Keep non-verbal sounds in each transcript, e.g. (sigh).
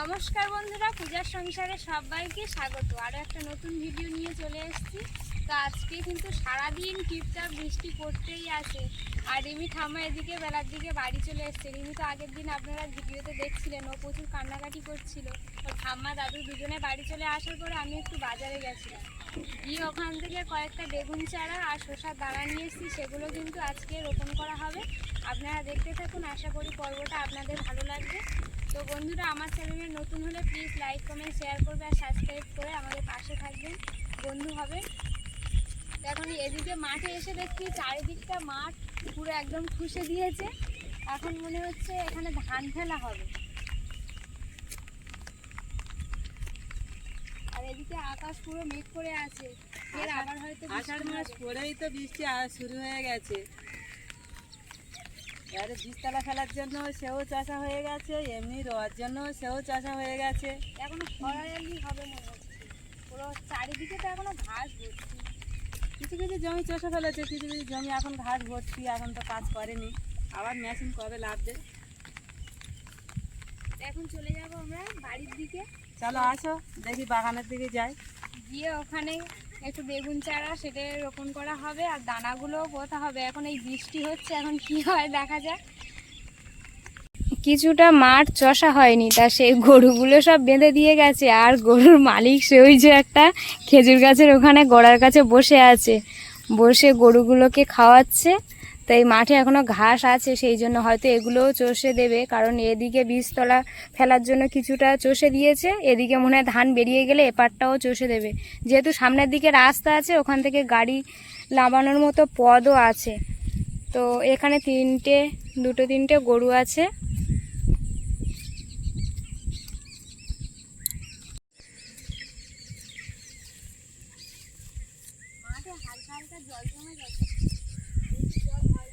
নমস্কার বন্ধুরা, পূজার সংসারে সবাইকে স্বাগত। আরও একটা নতুন ভিডিও নিয়ে চলে এসেছি। তো আজকে কিন্তু সারাদিন টিপটাপ বৃষ্টি পড়তেই আছে। আর রিমি ঠাম্মা এদিকে, বেলার দিকে বাড়ি চলে এসছে। রিমি তো আগের দিন আপনারা ভিডিওতে দেখছিলেন, ও প্রচুর কান্নাকাটি করছিল। ও ঠাম্মা দাদু দুজনে বাড়ি চলে আসার পরে আমি একটু বাজারে গেছিলাম। গিয়ে ওখান থেকে কয়েকটা বেগুন চারা আর শসার দানা নিয়ে এসেছি। সেগুলো কিন্তু আজকে রোপণ করা হবে। আপনারা দেখতে থাকুন। আশা করি পর্বটা আপনাদের ভালো লাগবে। তো বন্ধুরা আমার চ্যানেলে নতুন হলে প্লিজ লাইক কমেন্ট শেয়ার করবে আর সাবস্ক্রাইব করে আমাদের পাশে থাকবেন। বন্ধু হবে। এখন এদিকে মাঠে এসে দেখছি চারিদিকটা মাঠ পুরো একদম খুশে দিয়েছে। এখন মনে হচ্ছে এখানে ধান ফেলা হবে। আর এদিকে আকাশ পুরো মেঘ করে আছে। এর আবার হয়তো আষাঢ় মাস পরেই তো বৃষ্টি শুরু হয়ে গেছে। এবারে বীজতলা ফেলার জন্য সেও চাষা হয়ে গেছে এমনি রোয়ার জন্য সেও চাষা হয়ে গেছে। এখনও খরালি হবে মনে হচ্ছে। পুরো চারিদিকে তো এখনও ঘাস ভর্তি। কিছু কিছু জমি চষা ফেলেছে কিছু কিছু জমি এখন ঘাস ভর্তি এখন তো কাজ করেনি। আবার মেশিন কবে লাগবে? এখন চলে যাব আমরা বাড়ির দিকে। চলো আসো দেখি বাগানের দিকে যাই। গিয়ে ওখানে একটু বেগুন চারা সেটা রোপণ করা হবে আর দানাগুলোও পোতা হবে। এখন এই বৃষ্টি হচ্ছে, এখন কি হয় দেখা যাক। কিছুটা মাঠ চষা হয়নি, তা সেই গরুগুলো সব বেঁধে দিয়ে গেছে আর গরুর মালিক সে ওই যে একটা খেজুর গাছের ওখানে গোড়ার কাছে বসে আছে। বসে গরুগুলোকে খাওয়াচ্ছে। তো এই মাঠে এখনও ঘাস আছে, সেই জন্য হয়তো এগুলোও চষে দেবে। কারণ এদিকে বীজতলা ফেলার জন্য কিছুটা চষে দিয়েছে। এদিকে মনে হয় ধান বেরিয়ে গেলে এপারটাও চষে দেবে। যেহেতু সামনের দিকে রাস্তা আছে, ওখান থেকে গাড়ি নামানোর মতো পদও আছে। তো এখানে তিনটে, দুটো তিনটে গরু আছে মাঠে হালকা হালকা জল জমে গেছে জল হয়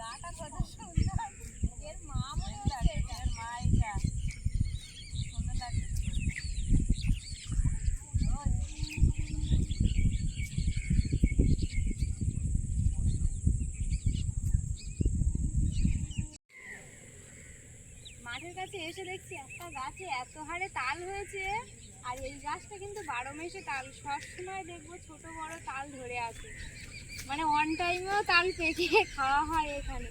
গাটা কত সুন্দর এর মা মনে হচ্ছে এটা। মা এটা সুন্দর লাগছে মাঠের কাছে এসে দেখছি একটা গাছে এত হারে তাল হয়েছে আর এই গাছটা কিন্তু বারো মাসে তাল সবসময় দেখব ছোট বড় তাল ধরে আছে। মানে অন টাইমেও তাল পেকে খাওয়া হয় এখানে।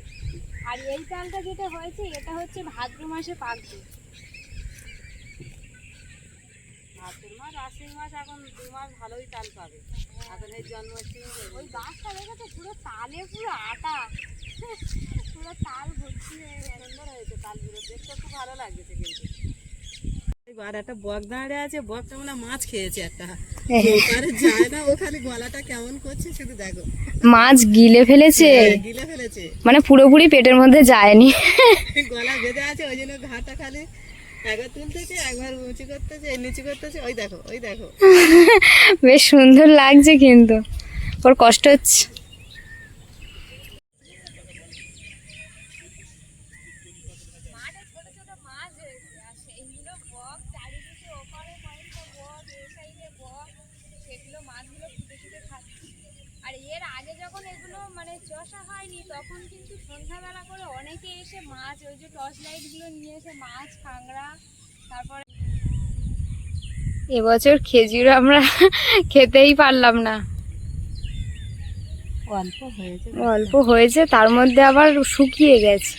আর এই তালটা যেটা হয়েছে এটা হচ্ছে ভাদ্র মাসে পাকবে। ভাদ্র মাস আশ্বিন মাস এখন দু মাস ভালোই তাল পাবে। এখন এই জন্মাষ্টমী ওই গাছটা দেখেছ পুরো তালে পুরো আটা। পুরো তাল ভর্তি হয়ে গেছে। সুন্দর হয়েছে তালগুলো দেখতে খুব ভালো লাগছে কিন্তু। আর একটা বক দাঁড়িয়ে আছে বকটা মানে মাছ খেয়েছে একটা। ওপারে যায় না ওখানে গলাটা কেমন করছে শুধু দেখো। মাছ গিলে ফেলেছে? হ্যাঁ, গিলে ফেলেছে। মানে পুরোপুরি পেটের মধ্যে যায়নি। গলা বেঁধে আছে ওই জন্য ঘাটা খালি। একবার তুলতেছে একবার উঁচু করতেছে এই নিচু করতেছে ওই দেখো ওই দেখো। বেশ সুন্দর লাগছে কিন্তু। ওর কষ্ট হচ্ছে আর এর আগে যখন এগুলো মানে চষা হয়নি তখন কিন্তু সন্ধ্যাবেলা করে অনেকে এসে মাছ ওই যে টর্চ লাইটগুলো নিয়ে এসে মাছ কাঁকড়া তারপরে এবছর খেজুর আমরা (laughs) খেতেই পারলাম না। অল্প হয়েছে। অল্প হয়েছে তার মধ্যে আবার শুকিয়ে গেছে।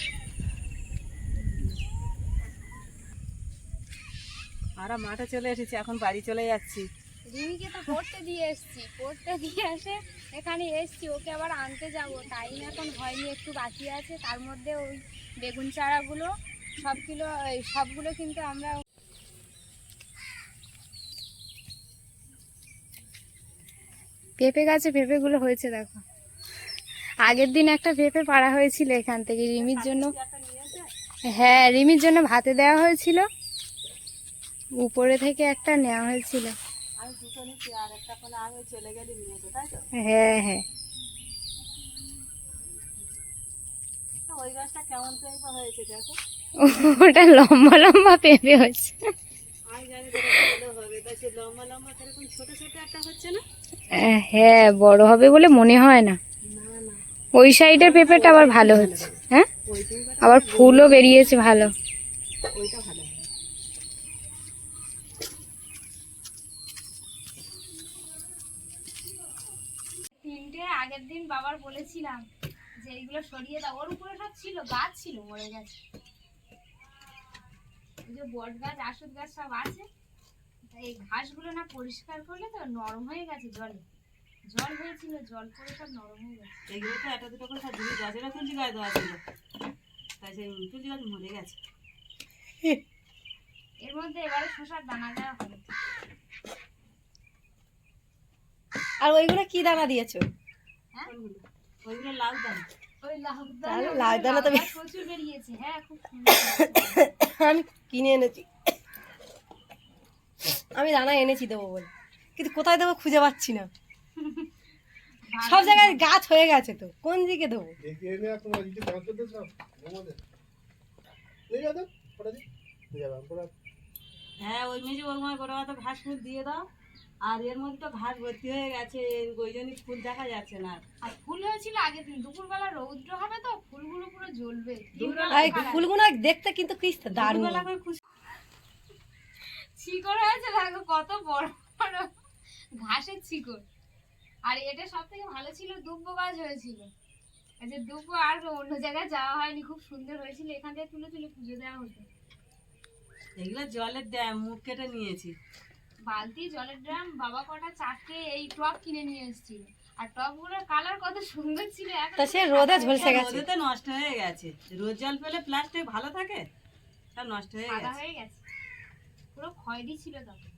আমরা মাঠে চলে এসেছি এখন বাড়ি চলে যাচ্ছি। রিমিকে তো পড়তে দিয়ে এসছি, পড়তে দিয়ে এসে এখানে এসছি, ওকে আবার আনতে যাব। টাইম এখন হয়নি একটু বাকি আছে। তার মধ্যে ওই বেগুন চারাগুলো, সব কিলো সবগুলো কিন্তু আমরা পেঁপে গাছে পেঁপেগুলো হয়েছে, দেখো। আগের দিন একটা পেঁপে পাড়া হয়েছিল এখান থেকে, রিমির জন্য। হ্যাঁ রিমির জন্য ভাতে দেওয়া হয়েছিল। উপরে থেকে একটা নেওয়া হয়েছিল। আমি আর একটা ফোনে আমি চলে গেলে নিয়ে তাই তো? হ্যাঁ হ্যাঁ। ওই গাছটা কেমন পেঁপে হয়েছে দেখো? ওটা লম্বা লম্বা পেঁপে হচ্ছে। হ্যাঁ বড় হবে বলে মনে হয় না। ওই সাইডের পেঁপেটা আবার ভালো হচ্ছে হ্যাঁ? আবার ফুলও বেরিয়েছে ভালো। ওইটা ভালো হবে তিনটে আগের দিন বাবার বলেছিলাম যে এইগুলো সরিয়ে দাও। ওর উপরে সব ছিল গাছ ছিল মরে গেছে। ওই যে বট গাছ আসুদ গাছ সব আছে। এই ঘাসগুলো না পরিষ্কার করলে তো নরম হয়ে গেছে জলে। জল হয়েছিল জল পরে সব নরম হয়ে গেছে। এগুলো তো একটা দুটো করে সব ঝুড়ি গাছেরও তুলসী গাছ দেওয়া ছিল। তাই সেই তুলসী গাছ মরে গেছে। এর মধ্যে এবারে শশার দানা দেওয়া হবে। আর ওইগুলো কি দানা দিয়েছ? হ্যাঁ? খুব সুন্দর আমি কিনে এনেছি। আমি দানা এনেছি দেবো বলে। কিন্তু কোথায় দেবো খুঁজে পাচ্ছি না। সব জায়গায় গাছ হয়ে গেছে তো। কোন দিকে দেবো? হ্যাঁ ওই মেঝে ওর মা করে তো ঘাস ফুল দিয়ে দাও। আর এর মধ্যে তো ঘাস ভর্তি হয়ে গেছে ওই জন্যই ফুল দেখা যাচ্ছে না। আর। ফুল হয়েছিল আগের দিন। দুপুরবেলা রৌদ্র হবে তো ফুলগুলো পুরো জ্বলবে। ফুলগুলো দেখতে কিন্তু কি দারুণ। শিকড় হয়েছে দেখো কত বড় বড় ঘাসের শিকড় আর এটা সব থেকে ভালো ছিল দুব্বো গাছ হয়েছিল। যে দুব্বো আর অন্য জায়গায় যাওয়া হয়নি খুব সুন্দর হয়েছিল। এখান থেকে তুলে তুলে পুজো দেওয়া হতো। এগুলো জলের ড্যাম মুখ কেটে নিয়েছি। বালতি জলের ড্রাম বাবা কটা চারটে এই টব কিনে নিয়ে এসেছিল। আর টবগুলোর কালার কত সুন্দর ছিল এখন তা সে রোদে ঝলসে গেছে। রোদেতে নষ্ট হয়ে গেছে। রোদ জল পেলে প্লাস্টিক ভালো থাকে সব নষ্ট হয়ে সাদা গেছে। হয়ে গেছে। পুরো খয়েরি ছিল তখন।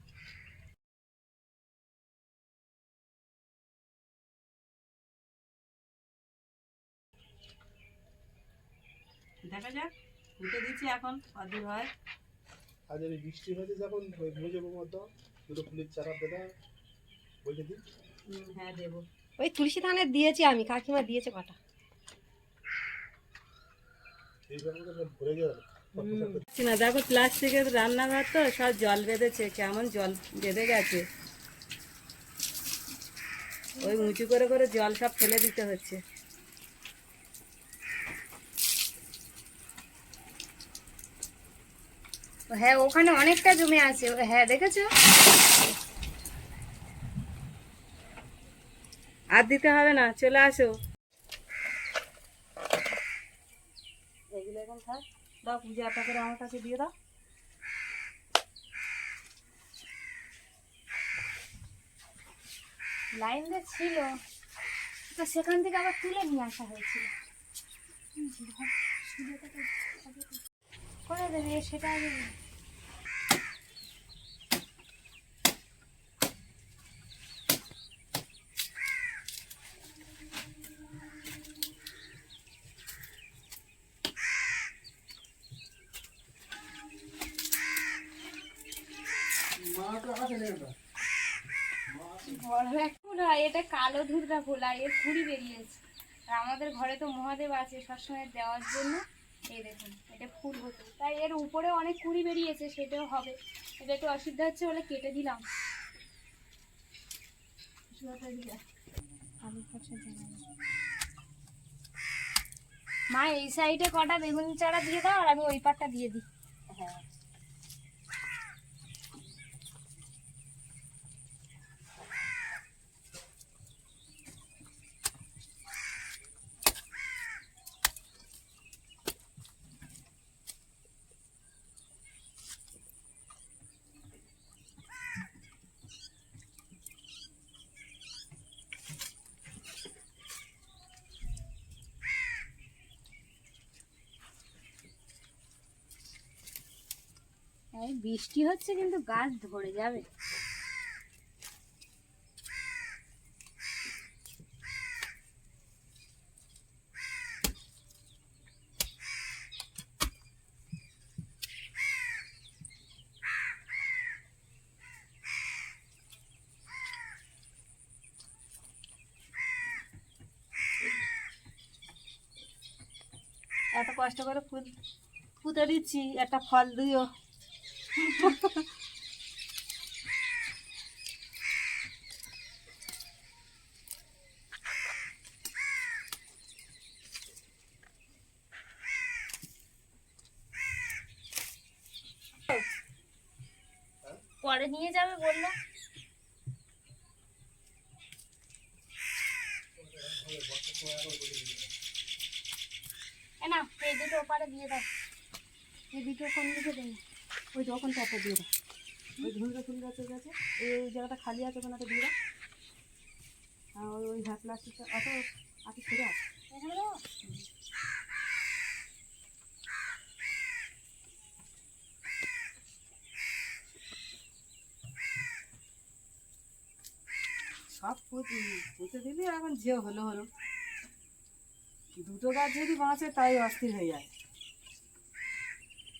দেখা যাক উঠে দিচ্ছি এখন অদূর হয়। আজ বৃষ্টি হয়েছে যখন ভেজে মতো দুটো ফুলের চারা দেবা বলে দিই। হ্যাঁ দেবো। ওই তুলসী ধানের দিয়েছি আমি কাকিমা দিয়েছে কটা। না দেখো প্লাস্টিকের রান্নাঘর তো সব জল বেঁধেছে কেমন জল বেঁধে গেছে। ওই উঁচু করে করে জল সব ফেলে দিতে হচ্ছে। হ্যাঁ ওখানে অনেকটা জমে আছে। হ্যাঁ দেখেছ? আর দিতে হবে না চলে আসো। এগুলো এখন থাক। দাও পূজা আটা করে আমার কাছে দিয়ে দাও। লাইন যে ছিল তো সেখান থেকে আবার তুলে নিয়ে আসা হয়েছিল। করে দেবে সেটা বড় এক ফুল হয় এটা কালো ফুল আর এর কুড়ি বেরিয়েছে। আর আমাদের ঘরে তো মহাদেব আছে, সবসময় দেওয়ার জন্য। এই দেখুন, এটা ফুল হতো। তাই এর উপরে অনেক কুড়ি বেরিয়েছে, সেটাও হবে। এটা একটু অসুবিধা হচ্ছে বলে কেটে দিলাম। মা, এই সাইডে কটা বেগুন চারা দিয়ে দাও আর আমি ওই পাটটা দিয়ে দিই। হ্যাঁ। এই বৃষ্টি হচ্ছে কিন্তু গাছ ধরে যাবে। এত কষ্ট করে ফুল পুঁতে দিচ্ছি, একটা ফল দিও। পরে নিয়ে যাবে বলল। এ না, এই দুটো ওপারে দিয়ে দাও। এই দুটো কোন দিকে দেবে। ওই ওখানটা একটা দিয়ে দাও। ওই ঝুলকা ফুল গাছের কাছে ওই জায়গাটা খালি আছে, ওখানে একটা দিয়ে দাও। আর ওই হ্যাঁ প্লাস্টিকটা অত আছে এখানে দেবো সব পুঁতে- পুঁতে দিলি এখন যে হলো হলো। দুটো গাছ যদি বাঁচে, তাই অস্থির হয়ে যায়।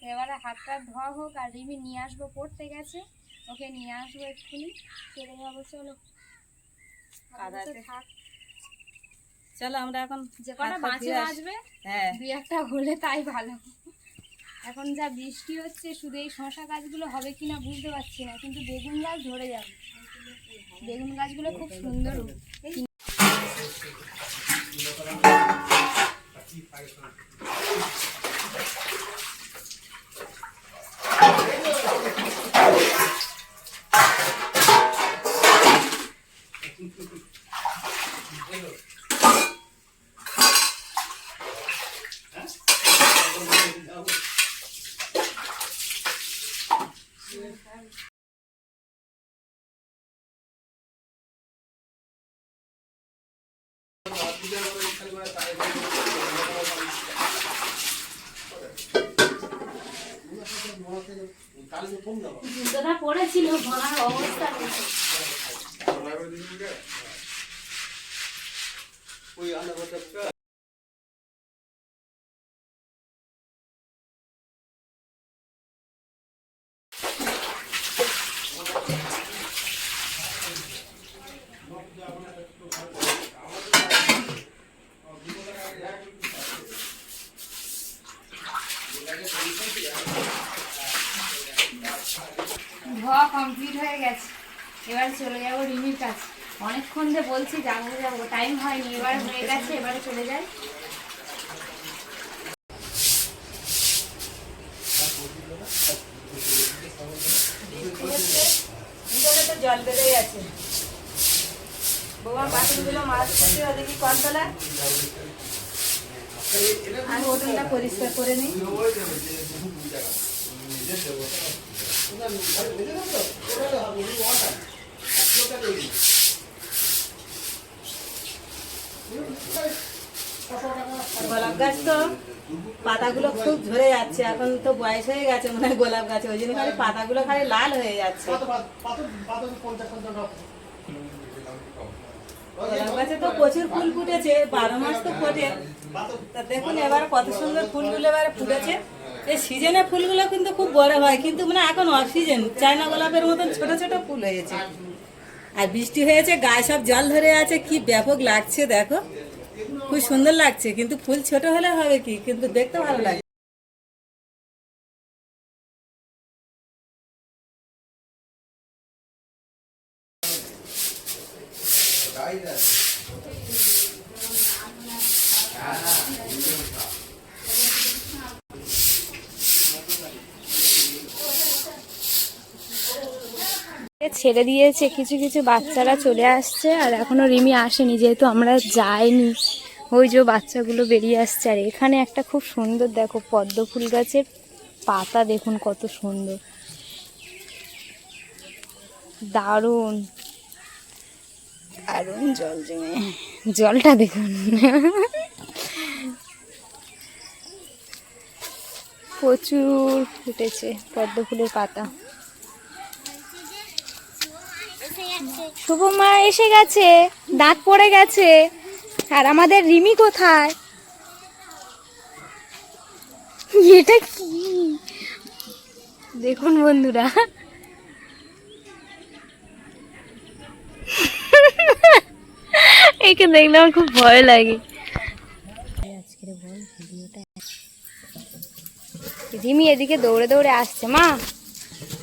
এবারে হাতটা ধোয়া হোক আর রিমি নিয়ে আসব পড়তে গেছে। ওকে নিয়ে আসব এক্ষুনি। চলে। যাব চলো কাদাতে। থাক। চলো আমরা এখন যে কটা হাত পা মাছ ধুয়ে আসি। বাঁচবে হ্যাঁ। দুই একটা হলে তাই ভালো। এখন যা বৃষ্টি হচ্ছে শুধু এই শশা গাছগুলো হবে কিনা বুঝতে পারছি না কিন্তু বেগুন গাছ ধরে যাবে। বেগুন গাছগুলো খুব সুন্দর Đưa vợ! চলে যাব রিমির কাছে। অনেকক্ষণ ধরে বলছি যাব যাব। টাইম হয়নি এবার হয়ে গেছে এবারে চলে যাই। জল বৌমা বাসনগুলো মাছ কনতলা পরিষ্কার করে নিই। গোলাপ গাছ তো পাতাগুলো খুব ঝরে যাচ্ছে এখন তো বয়স হয়ে গেছে মনে হয় গোলাপ গাছে ওই জন্য খালি পাতাগুলো খালি লাল হয়ে যাচ্ছে। গোলাপ গাছে তো প্রচুর ফুল ফুটেছে বারো মাস তো ফোটে। তা দেখুন এবার কত সুন্দর ফুলগুলো এবারে ফুটেছে। এই সিজনে ফুলগুলো কিন্তু খুব বড় হয় কিন্তু মানে এখন অফ সিজন চায়না গোলাপের মতন ছোট ছোট ফুল হয়েছে। আর বৃষ্টি হয়েছে, গায়ে সব জল ধরে আছে, কি ব্যাপক লাগছে দেখো। খুব সুন্দর লাগছে, কিন্তু ফুল ছোট হলে হবে কি? কিন্তু দেখতে ভালো লাগে। ছেড়ে দিয়েছে, কিছু কিছু বাচ্চারা চলে আসছে আর এখনও রিমি আসেনি, যেহেতু আমরা যাইনি। ওই যে বাচ্চাগুলো বেরিয়ে আসছে আর এখানে একটা খুব সুন্দর, দেখো, পদ্ম ফুল গাছের পাতা, দেখুন কত সুন্দর। দারুণ। দারুণ জল জমে। জলটা দেখুন। প্রচুর ফুটেছে পদ্ম ফুলের পাতা। শুভ মা এসে গেছে, দাঁত পড়ে গেছে। আর আমাদের রিমি কোথায়? এটা কি? দেখুন বন্ধুরা। একে দেখলে আমার খুব ভয় লাগে। রিমি এদিকে দৌড়ে দৌড়ে আসছে, মা।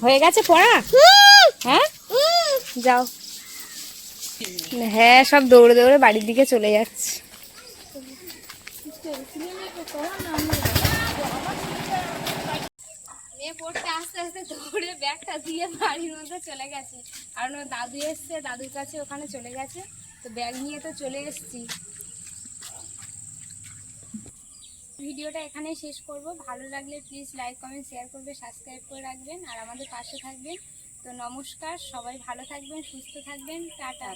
হয়ে গেছে পড়া? হ্যাঁ? যাও। হ্যাঁ সব দৌড়ে দৌড়ে বাড়ির দিকে চলে যাচ্ছে। পড়তে আস্তে আস্তে ব্যাগটা দিয়ে বাড়ির মধ্যে চলে গেছে। আর ওর দাদু দাদুর কাছে ওখানে চলে গেছে। তো ব্যাগ নিয়ে তো চলে এসেছি। ভিডিওটা এখানেই শেষ করব। ভালো লাগলে প্লিজ লাইক কমেন্ট শেয়ার করবে সাবস্ক্রাইব করে রাখবেন। আর আমাদের পাশে থাকবেন। তো নমস্কার সবাই ভালো থাকবেন সুস্থ থাকবেন টাটা।